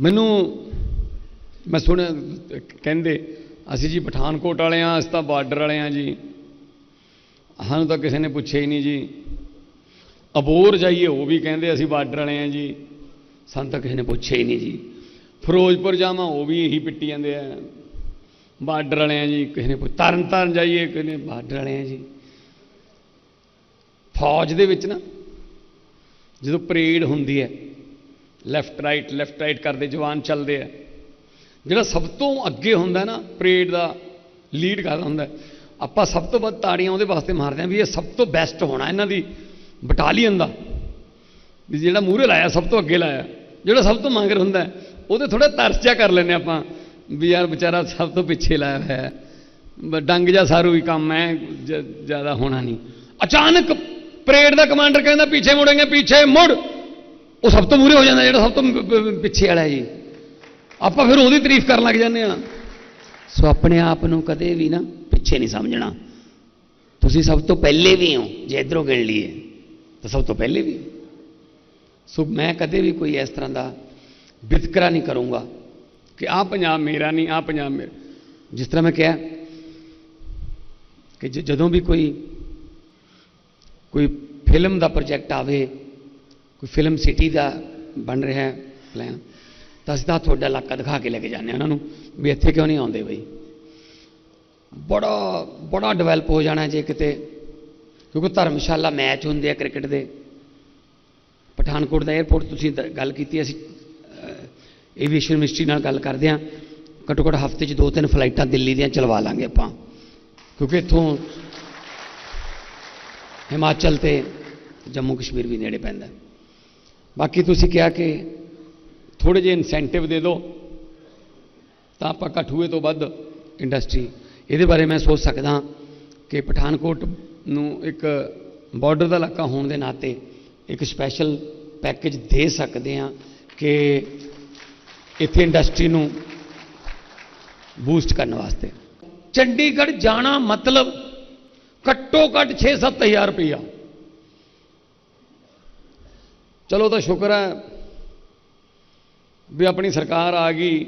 ਮੈਨੂੰ, ਮੈਂ ਸੁਣਿਆ ਕਹਿੰਦੇ, ਅਸੀਂ ਜੀ ਪਠਾਨਕੋਟ ਵਾਲੇ ਆ ਅਸੀਂ ਤਾਂ ਬਾਰਡਰ ਵਾਲੇ ਆ ਜੀ। ਸਾਨੂੰ ਤਾਂ ਕਿਸੇ ਨੇ ਪੁੱਛਿਆ ਹੀ ਨਹੀਂ ਜੀ। ਅਬੋਰ ਜਾਈਏ, ਉਹ ਵੀ ਕਹਿੰਦੇ ਅਸੀਂ ਬਾਰਡਰ ਵਾਲੇ ਆ ਜੀ। ਸਾਨੂੰ ਤਾਂ ਕਿਸੇ ਨੇ ਪੁੱਛਿਆ ਹੀ ਨਹੀਂ ਜੀ। ਫਿਰੋਜ਼ਪੁਰ ਜਾਵਾਂ, ਉਹ ਵੀ ਇਹੀ ਪਿੱਟੀ ਜਾਂਦੇ ਆ। ਬਾਰਡਰ ਵਾਲੇ ਆ ਜੀ, ਕਿਸੇ ਨੇ ਪੁੱਛ ਤਰਨ ਤਾਰਨ ਜਾਈਏ, ਕਿਸੇ ਨੇ ਬਾਰਡਰ ਵਾਲੇ ਆ ਜੀ। ਫੌਜ ਦੇ ਵਿੱਚ ਨਾ, ਜਦੋਂ ਪਰੇਡ ਹੁੰਦੀ ਹੈ ਲੈਫਟ ਰਾਈਟ ਲੈਫਟ ਰਾਈਟ ਕਰਦੇ ਜਵਾਨ ਚੱਲਦੇ ਆ। ਜਿਹੜਾ ਸਭ ਤੋਂ ਅੱਗੇ ਹੁੰਦਾ ਨਾ ਪਰੇਡ ਦਾ ਲੀਡ ਕਰਦਾ ਹੁੰਦਾ, ਆਪਾਂ ਸਭ ਤੋਂ ਵੱਧ ਤਾੜੀਆਂ ਉਹਦੇ ਵਾਸਤੇ ਮਾਰਦੇ ਆ ਵੀ ਇਹ ਸਭ ਤੋਂ ਬੈਸਟ ਹੋਣਾ, ਇਹਨਾਂ ਦੀ ਬਟਾਲੀਅਨ ਦਾ। ਵੀ ਜਿਹੜਾ ਮੂਹਰੇ ਲਾਇਆ, ਸਭ ਤੋਂ ਅੱਗੇ ਲਾਇਆ। ਜਿਹੜਾ ਸਭ ਤੋਂ ਮੰਗਰ ਹੁੰਦਾ, ਉਹਦੇ ਥੋੜਾ ਤਰਸਿਆ ਕਰ ਲੈਨੇ ਆਪਾਂ, ਵੀ ਯਾਰ ਵਿਚਾਰਾ ਸਭ ਤੋਂ ਪਿੱਛੇ ਲਾਇਆ ਹੋਇਆ ਹੈ। ਡੰਗ ਜਾਂ ਸਾਰੂ ਹੀ ਕੰਮ ਹੈ ਜ਼ਿਆਦਾ ਹੋਣਾ ਨਹੀਂ। ਅਚਾਨਕ ਪਰੇਡ ਦਾ ਕਮਾਂਡਰ ਕਹਿੰਦਾ, ਪਿੱਛੇ ਮੁੜेंगे ਪਿੱਛੇ ਮੁੜ। ਉਹ ਸਭ ਤੋਂ ਮੂਹਰੇ ਹੋ ਜਾਂਦਾ ਜਿਹੜਾ ਸਭ ਤੋਂ ਪ- ਪਿੱਛੇ ਵਾਲਾ ਜੀ ਆਪਾਂ ਫਿਰ ਉਹਦੀ ਤਾਰੀਫ ਕਰਨ ਲੱਗ ਜਾਂਦੇ ਆ ਸੋ ਆਪਣੇ ਆਪ ਨੂੰ ਕਦੇ ਵੀ ਨਾ ਪਿੱਛੇ ਨਹੀਂ ਸਮਝਣਾ। ਤੁਸੀਂ ਸਭ ਤੋਂ ਪਹਿਲੇ ਵੀ ਹੋ, ਜੇ ਇਧਰੋਂ ਗਿਣ ਲਈਏ, ਤਾਂ ਸਭ ਤੋਂ ਪਹਿਲੇ ਵੀ। ਸੋ ਮੈਂ ਕਦੇ ਵੀ ਕੋਈ ਇਸ ਤਰ੍ਹਾਂ ਦਾ ਵਿਤਕਰਾ ਨਹੀਂ ਕਰੂੰਗਾ ਕਿ ਆਹ ਪੰਜਾਬ ਮੇਰਾ ਨਹੀਂ, ਆਹ ਪੰਜਾਬ ਮੇਰਾ। ਜਿਸ ਤਰ੍ਹਾਂ ਮੈਂ ਕਿਹਾ ਕਿ ਜਦੋਂ ਵੀ ਕੋਈ ਕੋਈ ਫਿਲਮ ਦਾ ਪ੍ਰੋਜੈਕਟ ਆਵੇ ਕੋਈ ਫਿਲਮ ਸਿਟੀ ਦਾ ਬਣ ਰਿਹਾ ਹੈ ਪਲਾਨ ਤਾਂ ਅਸੀਂ ਤਾਂ ਤੁਹਾਡਾ ਇਲਾਕਾ ਦਿਖਾ ਕੇ ਲੈ ਕੇ ਜਾਂਦੇ ਹਾਂ ਉਹਨਾਂ ਨੂੰ ਵੀ ਇੱਥੇ ਕਿਉਂ ਨਹੀਂ ਆਉਂਦੇ ਬਈ। ਬੜਾ ਬੜਾ ਡਿਵੈਲਪ ਹੋ ਜਾਣਾ ਜੇ ਕਿਤੇ, ਕਿਉਂਕਿ ਧਰਮਸ਼ਾਲਾ ਮੈਚ ਹੁੰਦੇ ਆ ਕ੍ਰਿਕਟ ਦੇ। ਪਠਾਨਕੋਟ ਦਾ 에ਅਰਪੋਰਟ ਤੁਸੀਂ ਦ- ਗੱਲ ਕੀਤੀ, ਅਸੀਂ ਏਵੀਏਸ਼ਨ ਮਿਨਿਸਟਰੀ ਨਾਲ ਗੱਲ ਕਰਦੇ ਹਾਂ। ਘੱਟੋ ਘੱਟ ਹਫ਼ਤੇ 'ਚ ਦੋ ਤਿੰਨ ਫਲਾਈਟਾਂ ਦਿੱਲੀ ਦੀਆਂ ਚਲਵਾ ਲਾਂਗੇ ਆਪਾਂ। ਕਿਉਂਕਿ ਇੱਥੋਂ ਹਿਮਾਚਲ ਤੇ ਜੰਮੂ ਕਸ਼ਮੀਰ ਵੀ ਨੇੜੇ ਪੈਂਦਾ। ਬਾਕੀ ਤੁਸੀਂ ਕਿਹਾ ਕਿ ਥੋੜੇ ਜਿਹੇ ਇਨਸੈਂਟਿਵ ਦੇ ਦਿਓ, ਤਾਂ ਆਪਾਂ ਕਠੂਏ ਤੋਂ ਵੱਧ ਇੰਡਸਟਰੀ ਇਹਦੇ ਬਾਰੇ ਮੈਂ ਸੋਚ ਸਕਦਾ ਕਿ ਪਠਾਨਕੋਟ ਨੂੰ ਇੱਕ ਬਾਰਡਰ ਦਾ ਇਲਾਕਾ ਹੋਣ ਦੇ ਨਾਤੇ ਇੱਕ ਸਪੈਸ਼ਲ ਪੈਕੇਜ ਦੇ ਸਕਦੇ ਹਾਂ ਕਿ ਇੱਥੇ ਇੰਡਸਟਰੀ ਨੂੰ ਬੂਸਟ ਕਰਨ ਵਾਸਤੇ। ਚੰਡੀਗੜ੍ਹ ਜਾਣਾ ਮਤਲਬ ਘੱਟੋ ਘੱਟ 6-7000 ਰੁਪਈਆ। ਚਲੋ ਤਾਂ ਸ਼ੁਕਰ ਹੈ ਵੀ ਆਪਣੀ ਸਰਕਾਰ ਆ ਗਈ।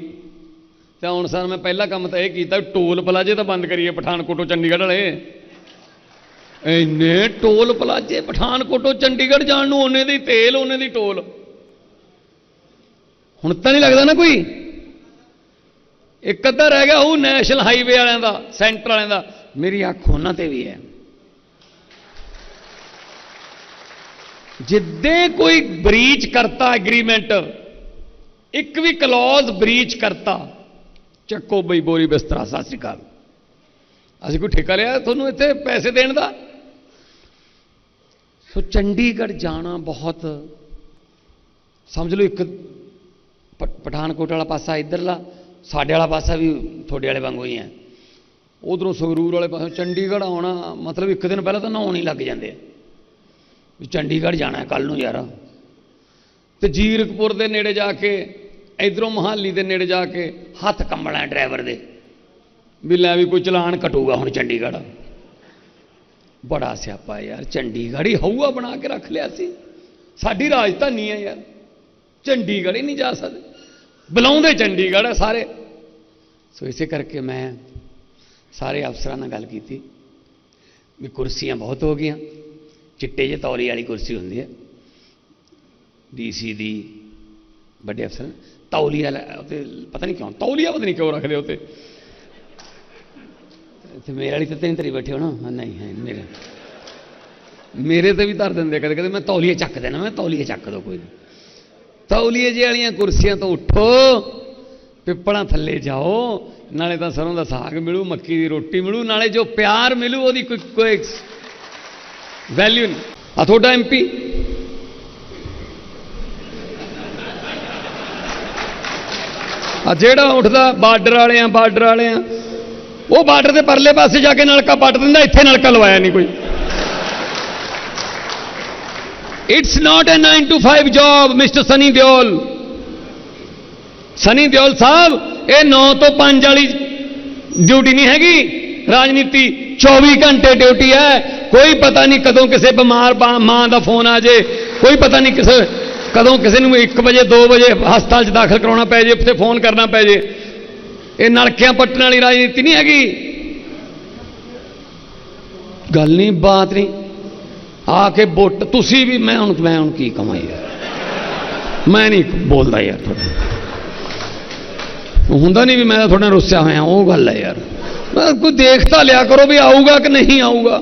ਤੇ ਹੁਣ ਸਰ ਮੈਂ ਪਹਿਲਾ ਕੰਮ ਤਾਂ ਇਹ ਕੀਤਾ, ਟੋਲ ਪਲਾਜੇ ਤਾਂ ਬੰਦ ਕਰੀਏ ਪਠਾਨਕੋਟੋਂ ਚੰਡੀਗੜ੍ਹ ਵਾਲੇ। ਇੰਨੇ ਟੋਲ ਪਲਾਜੇ ਪਠਾਨਕੋਟੋਂ ਚੰਡੀਗੜ੍ਹ ਜਾਣ ਨੂੰ ਉਹਨੇ ਦੀ ਤੇਲ, ਉਹਨੇ ਦੀ ਟੋਲ। ਹੁਣ ਤਾਂ ਨਹੀਂ ਲੱਗਦਾ ਨਾ ਕੋਈ? ਇੱਕ ਅੱਧਾ ਰਹਿ ਗਿਆ ਉਹ ਨੈਸ਼ਨਲ ਹਾਈਵੇ ਵਾਲਿਆਂ ਦਾ, ਸੈਂਟਰ ਵਾਲਿਆਂ ਦਾ। ਮੇਰੀ ਅੱਖ ਉਹਨਾਂ ਤੇ ਵੀ ਹੈ। ਜਿੱਦੇ ਕੋਈ ਬਰੀਚ ਕਰਤਾ ਐਗਰੀਮੈਂਟ ਇੱਕ ਵੀ ਕਲੌਜ਼ ਬਰੀਚ ਕਰਤਾ, ਚੱਕੋ ਬਈ ਬੋਰੀ ਬਿਸਤਰਾ, ਸਤਿ ਸ੍ਰੀ ਅਕਾਲ। ਅਸੀਂ ਕੋਈ ਠੇਕਾ ਲਿਆ ਤੁਹਾਨੂੰ ਇੱਥੇ ਪੈਸੇ ਦੇਣ ਦਾ? ਸੋ ਚੰਡੀਗੜ੍ਹ ਜਾਣਾ ਬਹੁਤ, ਸਮਝ ਲਓ ਇੱਕ ਪਠਾਨਕੋਟ ਵਾਲਾ ਪਾਸਾ ਇੱਧਰਲਾ, ਸਾਡੇ ਵਾਲਾ ਪਾਸਾ ਵੀ ਤੁਹਾਡੇ ਵਾਲੇ ਵਾਂਗੂ ਹੀ ਹੈ। ਉਧਰੋਂ ਸੰਗਰੂਰ ਵਾਲੇ ਪਾਸੋਂ ਚੰਡੀਗੜ੍ਹ ਆਉਣਾ, ਮਤਲਬ ਇੱਕ ਦਿਨ ਪਹਿਲਾਂ ਤਾਂ ਨਹਾਉਣ ਹੀ ਲੱਗ ਜਾਂਦੇ ਆ। ਵੀ ਚੰਡੀਗੜ੍ਹ ਜਾਣਾ ਕੱਲ ਨੂੰ ਯਾਰ। ਤੇ ਜੀਰਕਪੁਰ ਦੇ ਨੇੜੇ ਜਾ ਕੇ, ਇਧਰੋਂ ਮਹਾਲੀ ਦੇ ਨੇੜੇ ਜਾ ਕੇ ਹੱਥ ਕੰਬਣਾ ਡਰਾਈਵਰ ਦੇ। ਵੀ ਲੈ ਵੀ ਕੋਈ ਚਲਾਨ ਕਟੂਗਾ ਹੁਣ ਚੰਡੀਗੜ੍ਹ। ਬੜਾ ਸਿਆਪਾ ਯਾਰ, ਚੰਡੀਗੜ੍ਹ ਹੀ ਹਊਆ ਬਣਾ ਕੇ ਰੱਖ ਲਿਆ ਸੀ। ਸਾਡੀ ਰਾਜਧਾਨੀ ਹੈ ਯਾਰ, ਚੰਡੀਗੜ੍ਹ ਹੀ ਨਹੀਂ ਜਾ ਸਕਦੇ। ਬੁਲਾਉਂਦੇ ਚੰਡੀਗੜ੍ਹ ਹੈ ਸਾਰੇ। ਸੋ ਇਸੇ ਕਰਕੇ ਮੈਂ ਸਾਰੇ ਅਫਸਰਾਂ ਨਾਲ ਗੱਲ ਕੀਤੀ, ਵੀ ਕੁਰਸੀਆਂ ਬਹੁਤ ਹੋ ਗਈਆਂ। ਚਿੱਟੇ ਜਿਹੇ ਤੌਲੀ ਵਾਲੀ ਕੁਰਸੀ ਹੁੰਦੀ ਹੈ। ਡੀਸੀ ਦੀ ਵੱਡੇ ਅਫਸਰ ਤੌਲੀ ਵਾਲਾ ਉੱਤੇ ਪਤਾ ਨਹੀਂ ਕਿਉਂ, ਤੌਲੀਆ ਪਤਾ ਨਹੀਂ ਕਿਉਂ ਰੱਖਦੇ ਉੱਤੇ ਤੇ ਮੇਰੇ ਵਾਲੀ ਤੇ ਨਹੀਂ ਤਰੀ ਬੈਠੇ ਹੋ ਨਾ। ਨਹੀਂ, ਹੈ ਮੇਰੇ। ਮੇਰੇ ਤੇ ਵੀ ਧਰ ਦਿੰਦੇ ਕਦੇ ਕਦੇ ਮੈਂ ਤੌਲੀਆ ਚੱਕ ਦੇਣਾ ਮੈਂ ਤੌਲੀਆ ਚੱਕ ਦੋ ਕੋਈ ਨਹੀਂ। ਤੌਲੀਏ ਜਿਹੇ ਵਾਲੀਆਂ ਕੁਰਸੀਆਂ ਤੋਂ ਉੱਠੋ, ਪਿੱਪਲਾਂ ਥੱਲੇ ਜਾਓ, ਨਾਲੇ ਤਾਂ ਸਰੋਂ ਦਾ ਸਾਗ ਮਿਲੂ, ਮੱਕੀ ਦੀ ਰੋਟੀ ਮਿਲੂ, ਨਾਲੇ ਜੋ ਪਿਆਰ ਮਿਲੂ, ਉਹਦੀ ਕੋਈ ਕੋਈ ਵੈਲਿਊ ਨਹੀਂ ਆ ਤੁਹਾਡਾ ਐਮਪੀ ਆ ਜਿਹੜਾ ਉੱਠਦਾ ਬਾਰਡਰ ਵਾਲੇ ਆ ਬਾਰਡਰ ਵਾਲੇ ਆ ਉਹ ਬਾਰਡਰ ਦੇ ਪਰਲੇ ਪਾਸੇ ਜਾ ਕੇ ਨਲਕਾ ਪੱਟ ਦਿੰਦਾ ਇੱਥੇ ਨਲਕਾ ਲਵਾਇਆ ਨਹੀਂ ਕੋਈ it's not a 9 to 5 job mister Sunny Deol Sunny Deol ਸਾਹਿਬ ਇਹ 9 ਤੋਂ 5 ਵਾਲੀ ਡਿਊਟੀ ਨਹੀਂ ਹੈਗੀ ਰਾਜਨੀਤੀ 24 ਘੰਟੇ ਡਿਊਟੀ ਹੈ ਕੋਈ ਪਤਾ ਨਹੀਂ ਕਦੋਂ ਕਿਸੇ ਬਿਮਾਰ ਮਾਂ ਦਾ ਫੋਨ ਆ ਜੇ, ਕੋਈ ਪਤਾ ਨਹੀਂ ਕਿਸੇ ਕਦੋਂ ਕਿਸੇ ਨੂੰ 1 ਵਜੇ 2 ਵਜੇ ਹਸਪਤਾਲ 'ਚ ਦਾਖਲ ਕਰਾਉਣਾ ਪੈ ਜੇ, ਉੱਥੇ ਫੋਨ ਕਰਨਾ ਪੈ ਜੇ। ਇਹ ਨਲਕਿਆਂ ਪੱਟਣ ਵਾਲੀ ਰਾਜਨੀਤੀ ਨਹੀਂ ਹੈਗੀ। ਗੱਲ ਨਹੀਂ, ਬਾਤ ਨਹੀਂ। ਆ ਕੇ ਵੋਟ ਤੁਸੀਂ ਵੀ ਮੈਂ ਹੁਣ ਮੈਂ ਹੁਣ ਕੀ ਕਹਾਂ ਯਾਰ। ਮੈਂ ਨਹੀਂ ਬੋਲਦਾ ਯਾਰ ਤੁਹਾਡਾ ਹੁੰਦਾ ਨਹੀਂ ਵੀ ਮੈਂ ਤਾਂ ਤੁਹਾਡੇ ਨਾਲ ਰੁੱਸਿਆ ਹੋਇਆ, ਉਹ ਗੱਲ ਹੈ ਯਾਰ। ਕੋਈ ਦੇਖ ਤਾਂ ਲਿਆ ਕਰੋ ਵੀ ਆਊਗਾ ਕਿ ਨਹੀਂ ਆਊਗਾ।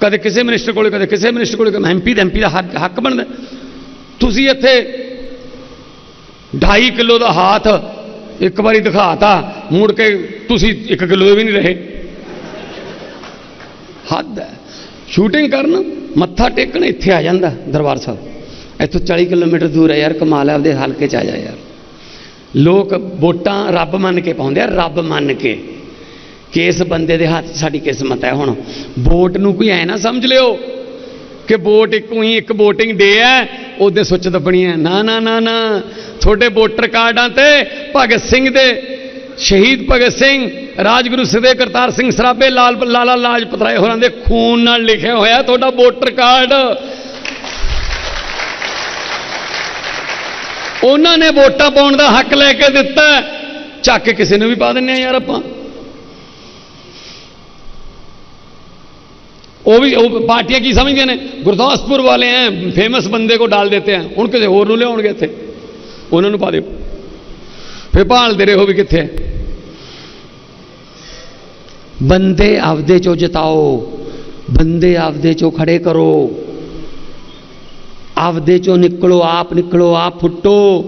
ਕਦੇ ਕਿਸੇ ਮਿਨਿਸਟਰ ਕੋਲੇ, ਕਦੇ ਕਿਸੇ ਮਿਨਿਸਟਰ ਕੋਲੇ ਐਮਪੀ ਦਾ ਐਮਪੀ ਦਾ ਹੱਕ ਹੱਕ ਬਣਦਾ। ਤੁਸੀਂ ਇੱਥੇ 2.5 ਕਿਲੋ ਦਾ ਹਾਥ ਇੱਕ ਵਾਰੀ ਦਿਖਾਤਾ, ਮੁੜ ਕੇ ਤੁਸੀਂ 1 ਕਿਲੋ ਵੀ ਨਹੀਂ ਰਹੇ। ਹੱਦ ਹੈ। ਸ਼ੂਟਿੰਗ ਕਰਨ, ਮੱਥਾ ਟੇਕਣ ਇੱਥੇ ਆ ਜਾਂਦਾ ਦਰਬਾਰ ਸਾਹਿਬ। ਇੱਥੋਂ 40 ਕਿਲੋਮੀਟਰ ਦੂਰ ਹੈ ਯਾਰ, ਕਮਾਲ ਹੈ, ਆਪਦੇ ਹਲਕੇ ਚ ਆ ਜਾ ਯਾਰ। ਲੋਕ ਵੋਟਾਂ ਰੱਬ ਮੰਨ ਕੇ ਪਾਉਂਦੇ ਆ, ਰੱਬ ਮੰਨ ਕੇ। ਕਿ ਇਸ ਬੰਦੇ ਦੇ ਹੱਥ ਸਾਡੀ ਕਿਸਮਤ ਹੈ ਹੁਣ? ਵੋਟ ਨੂੰ ਕੋਈ ਐ ਨਾ ਸਮਝ ਲਿਓ ਕਿ ਵੋਟ ਇੱਕ ਹੀ ਇੱਕ VOTING ਡੇ ਹੈ, ਉਹਦੇ ਸੁੱਚ ਦੱਬਣੀ ਹੈ। ਨਾ ਨਾ ਨਾ ਨਾ। ਤੁਹਾਡੇ ਵੋਟਰ ਕਾਰਡਾਂ ਤੇ ਭਗਤ ਸਿੰਘ ਦੇ, ਸ਼ਹੀਦ ਭਗਤ ਸਿੰਘ, ਰਾਜਗੁਰੂ ਸਦੇ ਕਰਤਾਰ ਸਿੰਘ ਸਰਾਭੇ, ਲਾਲ, ਲਾਲਾ ਲਾਜਪਤ ਰਾਏ ਹੋਰਾਂ ਦੇ ਖੂਨ ਨਾਲ ਲਿਖਿਆ ਹੋਇਆ ਤੁਹਾਡਾ ਵੋਟਰ ਕਾਰਡ। ਉਹਨਾਂ ਨੇ ਵੋਟਾਂ ਪਾਉਣ ਦਾ ਹੱਕ ਲੈ ਕੇ ਦਿੱਤਾ। ਚੱਕ ਕੇ ਕਿਸੇ ਨੂੰ ਵੀ ਪਾ ਦਿੰਨੇ ਆ ਯਾਰ ਆਪਾਂ। ਉਹ ਵੀ, ਉਹ ਪਾਰਟੀਆਂ ਕੀ ਸਮਝਦੀਆਂ ਨੇ? ਗੁਰਦਾਸਪੁਰ ਵਾਲੇ ਐ ਫੇਮਸ ਬੰਦੇ ਕੋ ਡਾਲ ਦੇਤੇ ਆ ਹੁਣ ਕਿਸੇ ਹੋਰ ਨੂੰ ਲਿਆਉਣਗੇ ਇੱਥੇ। ਉਹਨਾਂ ਨੂੰ ਪਾ ਦਿਓ। ਫੇ ਭਾਲਦੇ ਰਹੋ ਵੀ ਕਿੱਥੇ ਹੈ ਬੰਦੇ ਆਪਦੇ ਚੋਂ ਜਿਤਾਓ, ਬੰਦੇ ਆਪਦੇ ਚੋਂ ਖੜੇ ਕਰੋ। ਆਪਦੇ ਚੋਂ ਨਿਕਲੋ, ਆਪ ਨਿਕਲੋ, ਆਪ ਫੁੱਟੋ।